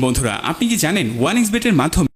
বন্ধুরা আপনি কি জানেন ওয়ান এক্স বেটের মাধ্যমে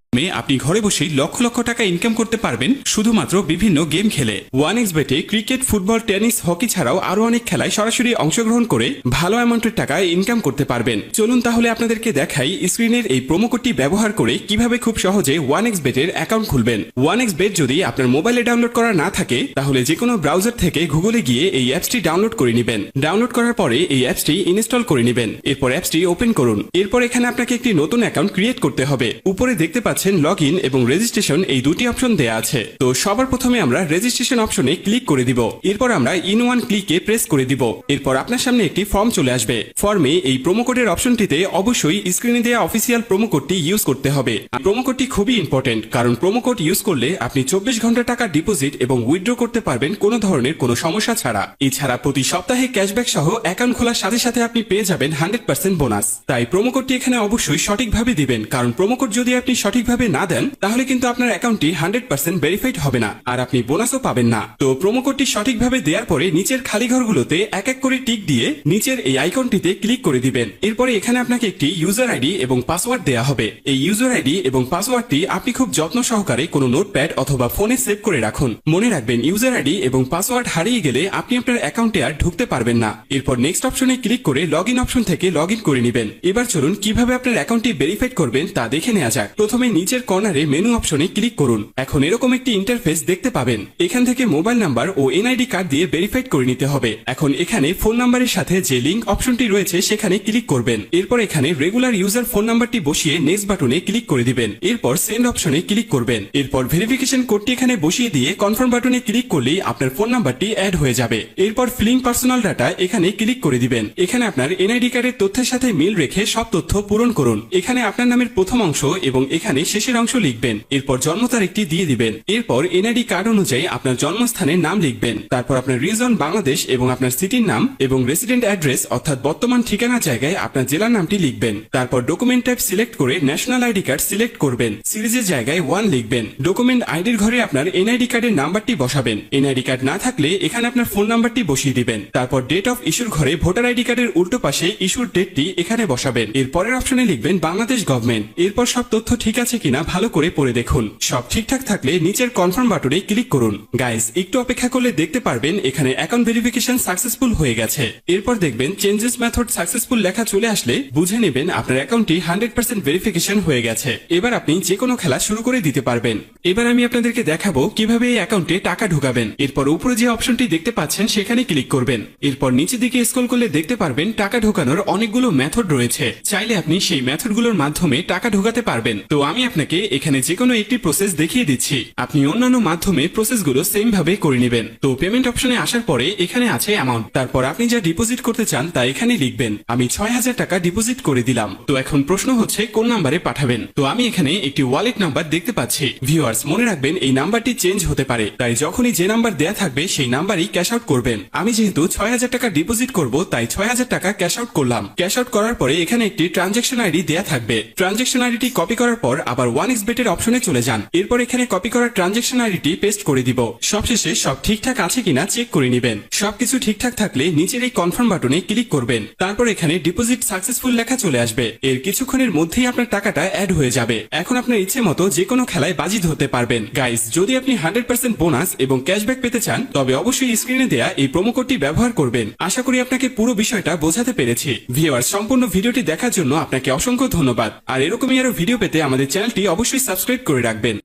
আপনি ঘরে বসেই লক্ষ লক্ষ টাকা ইনকাম করতে পারবেন, শুধুমাত্র বিভিন্ন গেম খেলে। ওয়ান এক্স বেটে ক্রিকেট ফুটবল টেনিস হকি ছাড়াও আরও অনেক খেলায় সরাসরি অংশগ্রহণ করে ভালো অ্যামাউন্টের টাকা ইনকাম করতে পারবেন। চলুন তাহলে আপনাদেরকে দেখাই স্ক্রিনের এই প্রোমো কোডটি ব্যবহার করে কীভাবে খুব সহজে ওয়ান এক্স বেটের অ্যাকাউন্ট খুলবেন। ওয়ান এক্স বেট যদি আপনার মোবাইলে ডাউনলোড করা না থাকে, তাহলে যে কোনো ব্রাউজার থেকে গুগলে গিয়ে এই অ্যাপসটি ডাউনলোড করে নেবেন। ডাউনলোড করার পরে এই অ্যাপসটি ইনস্টল করে নেবেন। এরপর অ্যাপসটি ওপেন করুন। এরপর এখানে আপনাকে একটি নতুন অ্যাকাউন্ট ক্রিয়েট করতে হবে। উপরে দেখতে পাচ্ছেন লগ ইন এবং রেজিস্ট্রেশন এই দুটি অপশন দেয়া আছে। তো সবার প্রথমে আমরা রেজিস্ট্রেশন অপশনে ক্লিক করে দিব। এরপর আমরা ইন ওয়ান ক্লিকে প্রেস করে দিব। এরপর আপনার সামনে একটি ফর্ম চলে আসবে। ফর্মে এই প্রোমো কোডের অপশনটিতে অবশ্যই স্ক্রিনে দেওয়া অফিসিয়াল প্রোমো কোডটি ইউজ করতে হবে। প্রোমো কোডটি খুবই ইম্পর্টেন্ট কারণ প্রোমো কোড ইউজ করলে আপনি চব্বিশ ঘণ্টা টাকা ডিপোজিট এবং উইথড্র করতে পারবেন কোনো ধরনের কোনো সমস্যা ছাড়া। এছাড়া প্রতি সপ্তাহে ক্যাশব্যাক সহ অ্যাকাউন্ট খোলার সাথে সাথে আপনি পেয়ে যাবেন হান্ড্রেড পার্সেন্ট বোনাস তাই প্রোমো কোডটি এখানে অবশ্যই সঠিকভাবে দিবেন, কারণ প্রোমো কোড যদি আপনি সঠিকভাবে না দেন, তাহলে কিন্তু আপনার অ্যাকাউন্টটি হান্ড্রেড পার্সেন্ট ভেরিফাইড হবে না, আর আপনি বোনাসও পাবেন না। তো কোডটি সঠিকভাবে দেওয়ার পরে নিচের খালি ঘরগুলোতে এক এক করে টিক দিয়ে নিচের এই আইকনটিতে ক্লিক করে দিবেন। এরপরে এখানে আপনাকে একটি ইউজার আইডি এবং পাসওয়ার্ড দেওয়া হবে। এই ইউজার আইডি এবং পাসওয়ার্ডটি আপনি খুব যত্ন সহকারে কোনো নোটপ্যাড অথবা ফোনে সেভ করে রাখুন। মনে রাখবেন ইউজার আইডি এবং পাসওয়ার্ড হারিয়ে গেলে আপনি আপনার অ্যাকাউন্টে আর ঢুকতে পারবেন না। এরপর নেক্সট অপশনে ক্লিক করে লগ ইন অপশন থেকে লগ ইন করে নেবেন। এবার চলুন কীভাবে আপনার অ্যাকাউন্টটি ভেরিফাইড করবেন তা দেখে নেওয়া যাক। প্রথমে নিচের কর্নারে মেনু অপশনে ক্লিক করুন। এখন এরকম একটি ইন্টারফেস দেখতে পাবেন। এখান থেকে মোবাইল নাম্বার ও এনআইডি কার্ড দিয়ে ভেরিফাইড করে নিতে হবে। এখন এখানে ফোন নাম্বারের সাথে যে লিঙ্ক অপশনটি রয়েছে, সেখানে ক্লিক করবেন। এরপর এখানে রেগুলার ইউজার ফোন নাম্বারটি বসিয়ে নেক্সট বাটনে ক্লিক করে দিবেন। এরপর সেন্ড অপশনে ক্লিক করবেন। এরপর ভেরিফিকেশন কোডটি এখানে বসিয়ে দিয়ে কনফার্ম বাটনে ক্লিক করলেই আপনার ফোন নাম্বারটি অ্যাড হয়ে যাবে। এরপর ফিলিং পার্সোনাল ডাটা এখানে ক্লিক করে দিবেন। এখানে আপনার এনআইডি কার্ডের তথ্যের সাথে মিল রেখে সব তথ্য পূরণ করুন। এখানে আপনার নামের প্রথম অংশ এবং এখানে শেষের অংশ লিখবেন। এরপর জন্ম তারিখটি দিয়ে দিবেন। এরপর এনআইডি কার্ড অনুযায়ী আপনার জন্মস্থানের নাম লিখবেন। তারপর আপনার রিজন বাংলাদেশ এবং আপনার সিটির নাম এবং রেসিডেন্ট অ্যাড্রেস অর্থাৎ বর্তমান ঠিকানা জায়গায় আপনার জেলার নামটি লিখবেন। তারপর ডকুমেন্ট টাইপ সিলেক্ট করে ন্যাশনাল আইডি কার্ড সিলেক্ট করবেন। সিরিজের জায়গায় ওয়ান লিখবেন। ডকুমেন্ট আইডির ঘরে আপনার এনআইডি কার্ডের নাম্বারটি বসাবেন। এনআইডি কার্ড না থাকলে এখানে আপনার ফোন নাম্বারটি বসিয়ে দিবেন। তারপর ডেট অফ ইস্যুর ঘরে ভোটার আইডি কার্ডের উল্টো পাশে ইস্যুর ডেটটি এখানে বসাবেন। এর পরের অপশনে লিখবেন বাংলাদেশ গভর্নমেন্ট এরপর সব তথ্য ঠিক আছে কিনা ভালো করে পড়ে দেখুন। সব ঠিকঠাক থাকলে নিচের কনফার্ম বাটনে ক্লিক করুন। গাইস একটু অপেক্ষা করলে দেখতে পারবেন এখানে অ্যাকাউন্ট ভেরিফিকেশন সাকসেসফুল হয়ে গেছে। এরপর দেখবেন চেঞ্জেস মেথড সাকসেসফুল লেখা চলে আসলে বুঝে নেবেন আপনার অ্যাকাউন্টটি হান্ড্রেড পার্সেন্ট ভেরিফিকেশন হয়ে গেছে। এবার আপনি যে কোনো খেলা শুরু করে দিতে পারবেন। এবার আমি আপনাদেরকে দেখাবো কীভাবে এই অ্যাকাউন্টে টাকা ঢুকাবেন। এরপর উপরে যে অপশনটি দেখতে পাচ্ছেন, সেখানে ক্লিক করবেন। এরপর নিচের দিকে স্ক্রল করলে দেখতে পারবেন টাকা ঢোকানোর অনেকগুলো মেথড রয়েছে। চাইলে আপনি সেই মেথডগুলোর মাধ্যমে টাকা ঢোকাতে পারবেন। তো আমি আপনাকে এখানে যে কোনো একটি প্রসেস দেখিয়ে দিচ্ছি। আপনি অন্যান্য মাধ্যমে প্রসেসগুলো সেম ভাবে করে নেবেন। তো পেমেন্ট অপশনে আসার পরে এখানে আছে অ্যামাউন্ট তারপর আপনি যা ডিপোজিট করতে চান তা এখানে লিখবেন। আমি ছয় হাজার টাকা ডিপোজিট করে দিলাম। তো এখন প্রশ্ন হচ্ছে, কোন নাম্বারে পাঠাবেন? তো আমি এখানে একটি ওয়ালেট নাম্বার দেখতে পাচ্ছি। ভিউয়ার্স মনে রাখবেন এই নাম্বারটি চেঞ্জ হতে পারে। তাই যখনই যে নাম্বার দেয়া থাকবে, সেই নাম্বারই ক্যাশ আউট করবেন। আমি যেহেতু ছয় হাজার টাকা ডিপোজিট করব, তাই ছয় হাজার টাকা ক্যাশ আউট করলাম। ক্যাশ আউট করার পরে এখানে একটি ট্রানজেকশন আইডি দেয়া থাকবে। ট্রানজেকশন আইডিটি কপি করার পর আবার ওয়ান এক্স বেটের অপশনে চলে যান। এরপর এখানে কপি করা ট্রানজেকশন আইডিটি পেস্ট করে দিব। সবশেষে সব ঠিকঠাক আছে কিনা চেক করে নেবেন। সবকিছু ঠিকঠাক থাকলে নিচের এই কনফার্ম বাটনে ক্লিক করবেন। তারপর এখানে ডিপোজিট সাকসেসফুল লেখা চলে আসবে। এর কিছুক্ষণের মধ্যেই আপনার টাকাটা অ্যাড হয়ে যাবে। এখন আপনার ইচ্ছে মতো যে কোনো খেলায় বাজি ধরতে পারবেন। গাইস যদি আপনি হান্ড্রেড পার্সেন্ট বোনাস এবং ক্যাশব্যাক পেতে চান, তবে অবশ্যই স্ক্রিনে দেয়া এই কোডটি ব্যবহার করবেন। আশা করি আপনাকে পুরো বিষয়টা বোঝাতে পেরেছি। ভিওয়ার সম্পূর্ণ ভিডিওটি দেখার জন্য আপনাকে অসংখ্য ধন্যবাদ। আর এরকমই আরও ভিডিও পেতে আমাদের চ্যানেলটি অবশ্যই সাবস্ক্রাইব করে রাখবেন।